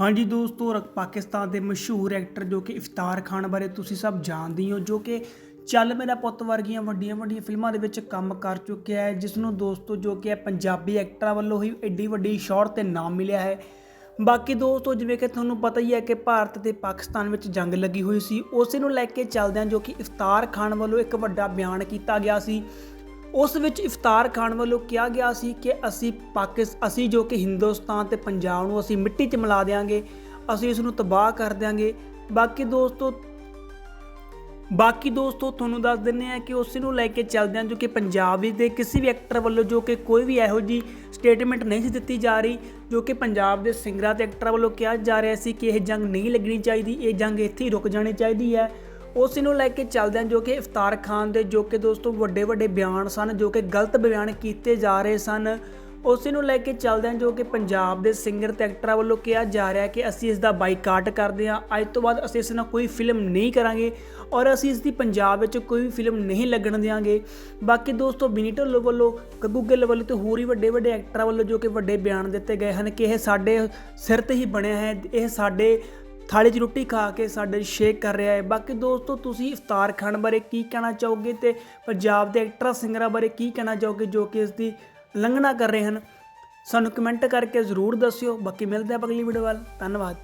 ਹਾਂਜੀ ਦੋਸਤੋ ਰ- ਪਾਕਿਸਤਾਨ ਦੇ ਮਸ਼ਹੂਰ ਐਕਟਰ ਜੋ ਕਿ ਇਫਤਾਰ ਖਾਨ ਬਾਰੇ ਤੁਸੀਂ ਸਭ ਜਾਣਦੇ ਹੀ ਹੋ, ਜੋ ਕਿ ਚੱਲ ਮੇਰਾ ਪੁੱਤ ਵਰਗੀਆਂ ਵੱਡੀਆਂ ਵੱਡੀਆਂ ਫਿਲਮਾਂ ਦੇ ਵਿੱਚ ਕੰਮ ਕਰ ਚੁੱਕਿਆ ਹੈ ਜਿਸ ਨੂੰ ਦੋਸਤੋ ਜੋ ਕਿ ਹੈ ਪੰਜਾਬੀ ਐਕਟਰਾਂ ਵੱਲੋਂ ਹੀ ਐਡੀ ਵੱਡੀ ਸ਼ੌਹਰਤ ਤੇ ਨਾਮ ਮਿਲਿਆ ਹੈ। ਬਾਕੀ ਦੋਸਤੋ, ਜਿਵੇਂ ਕਿ ਤੁਹਾਨੂੰ ਪਤਾ ਹੀ ਹੈ ਕਿ ਭਾਰਤ ਤੇ ਪਾਕਿਸਤਾਨ ਵਿੱਚ ਜੰਗ ਲੱਗੀ ਹੋਈ ਸੀ, ਉਸੇ ਨੂੰ ਲੈ ਕੇ ਚੱਲਦਿਆਂ ਜੋ ਕਿ ਇਫਤਾਰ ਖਾਨ ਵੱਲੋਂ ਇੱਕ ਵੱਡਾ ਬਿਆਨ ਕੀਤਾ ਗਿਆ ਸੀ ਉਸ ਵਿੱਚ ਇਫਤਾਰ ਖਾਨ ਵੱਲੋਂ ਕਿਹਾ ਗਿਆ ਸੀ ਕਿ ਅਸੀਂ ਪਾਕਿਸ, ਅਸੀਂ ਜੋ ਕਿ ਹਿੰਦੁਸਤਾਨ ਤੇ ਪੰਜਾਬ ਨੂੰ ਅਸੀਂ ਮਿੱਟੀ 'ਚ ਮਿਲਾ ਦੇਾਂਗੇ ਅਸੀਂ ਇਸ ਨੂੰ ਤਬਾਹ ਕਰ ਦਿਆਂਗੇ। ਬਾਕੀ ਦੋਸਤੋ ਬਾਕੀ ਦੋਸਤੋ, ਤੁਹਾਨੂੰ ਦੱਸ ਦਿੰਨੇ ਆ ਕਿ ਉਸ ਨੂੰ ਲੈ ਕੇ ਚੱਲਦੇ ਹਾਂ ਜੋ ਕਿ ਪੰਜਾਬ ਵਿੱਚ ਦੇ ਕਿਸੇ ਵੀ ਐਕਟਰ ਵੱਲੋਂ ਜੋ ਕਿ ਕੋਈ ਵੀ ਇਹੋ ਜੀ ਸਟੇਟਮੈਂਟ ਨਹੀਂ ਸੀ ਦਿੱਤੀ ਜਾ ਰਹੀ, ਜੋ ਕਿ ਪੰਜਾਬ ਦੇ ਸਿੰਗਰਾਂ ਤੇ ਐਕਟਰਾਂ ਵੱਲੋਂ ਕਿਹਾ ਜਾ ਰਿਹਾ ਸੀ ਕਿ ਇਹ ਜੰਗ ਨਹੀਂ ਲੱਗਣੀ ਚਾਹੀਦੀ, ਇਹ ਜੰਗ ਇੱਥੇ ਹੀ ਰੁਕ ਜਾਣੀ ਚਾਹੀਦੀ ਹੈ। ਉਸ ਨੂੰ ਲੈ ਕੇ ਚੱਲਦਿਆਂ ਜੋ ਕਿ ਇਫਤਾਰ ਖਾਨ ਦੇ ਜੋ ਕਿ ਦੋਸਤੋ ਵੱਡੇ ਵੱਡੇ ਬਿਆਨ ਸਨ, ਜੋ ਕਿ ਗਲਤ ਬਿਆਨ ਕੀਤੇ ਜਾ ਰਹੇ ਸਨ, ਉਸੇ ਨੂੰ ਲੈ ਕੇ ਚੱਲਦਿਆਂ ਜੋ ਕਿ ਪੰਜਾਬ ਦੇ ਸਿੰਗਰ ਤੇ ਐਕਟਰਾਂ ਵੱਲੋਂ ਕਿਹਾ ਜਾ ਰਿਹਾ ਕਿ ਅਸੀਂ ਇਸ ਦਾ ਬਾਈਕਾਟ ਕਰਦੇ ਹਾਂ। ਅੱਜ ਤੋਂ ਬਾਅਦ ਅਸੀਂ ਇਸ ਨਾਲ ਕੋਈ ਫਿਲਮ ਨਹੀਂ ਕਰਾਂਗੇ ਔਰ ਅਸੀਂ ਇਸ ਦੀ ਪੰਜਾਬ ਵਿੱਚ ਕੋਈ ਵੀ ਫਿਲਮ ਨਹੀਂ ਲੱਗਣ ਦੇਵਾਂਗੇ ਬਾਕੀ ਦੋਸਤੋ ਬਿਨੀ ਢਿੱਲੋਂ ਵੱਲੋਂ ਗੱਗੂ ਗਿੱਲ ਵੱਲੋਂ ਤੇ ਹੋਰ ਹੀ ਵੱਡੇ ਵੱਡੇ ਐਕਟਰਾਂ ਵੱਲੋਂ ਜੋ ਕਿ ਵੱਡੇ ਬਿਆਨ ਦਿੱਤੇ ਗਏ ਹਨ ਕਿ ਇਹ ਸਾਡੇ ਸਿਰ ਤੇ ਹੀ ਬਣਿਆ ਹੈ, ਇਹ ਸਾਡੇ ਥਾਲੀ 'ਚ ਰੋਟੀ ਖਾ ਕੇ ਸਾਡੇ ਸ਼ੇਕ ਕਰ ਰਿਹਾ ਹੈ। ਬਾਕੀ ਦੋਸਤੋ, ਤੁਸੀਂ ਇਫਤਾਰ ਖਾਨ ਬਾਰੇ ਕੀ ਕਹਿਣਾ ਚਾਹੋਗੇ ਤੇ ਪੰਜਾਬ ਦੇ ਐਕਟਰਾਂ ਸਿੰਗਰਾਂ ਬਾਰੇ ਕੀ ਕਹਿਣਾ ਚਾਹੋਗੇ ਜੋ ਕਿ ਇਸ ਦੀ ਉਲੰਘਣਾ ਕਰ ਰਹੇ ਹਨ? ਸਾਨੂੰ ਕਮੈਂਟ ਕਰਕੇ ਜ਼ਰੂਰ ਦੱਸਿਓ। ਬਾਕੀ ਮਿਲਦੇ ਆਪਾਂ ਅਗਲੀ ਵੀਡੀਓ ਵੱਲ। ਧੰਨਵਾਦ।